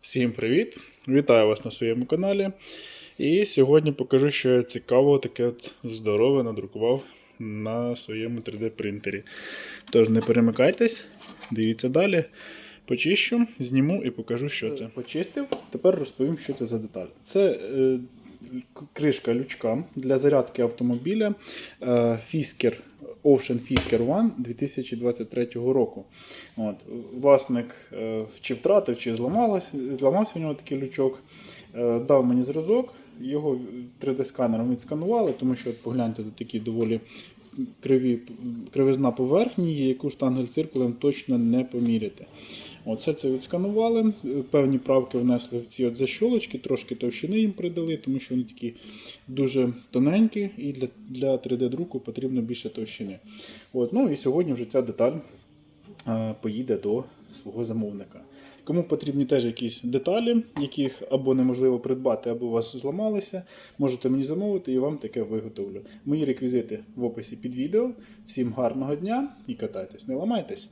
Всім привіт! Вітаю вас на своєму каналі. І сьогодні покажу, що я цікаво таке от здорове надрукував на своєму 3D принтері. Тож не перемикайтесь, дивіться далі. Почищу, зніму і покажу, що це. Почистив, тепер розповім, що це за деталь. Це е, кришка лючка для зарядки автомобіля е, Fisker Ocean Fisker One 2023 року. От, власник е, чи втратив, чи зламалось, зламався у нього такий лючок. Е, дав мені зразок, його 3D-сканером відсканували, тому що от погляньте, тут такі доволі криві, кривизна поверхні, яку штангель-циркулем точно не поміряти. Все це відсканували, певні правки внесли в ці от защолочки, трошки товщини їм придали, тому що вони такі дуже тоненькі, і для, для 3D-друку потрібно більше товщини. От, ну і сьогодні вже ця деталь е, поїде до свого замовника. Кому потрібні теж якісь деталі, яких або неможливо придбати, або у вас зламалися, можете мені замовити і вам таке виготовлю. Мої реквізити в описі під відео. Всім гарного дня і катайтесь, не ламайтесь!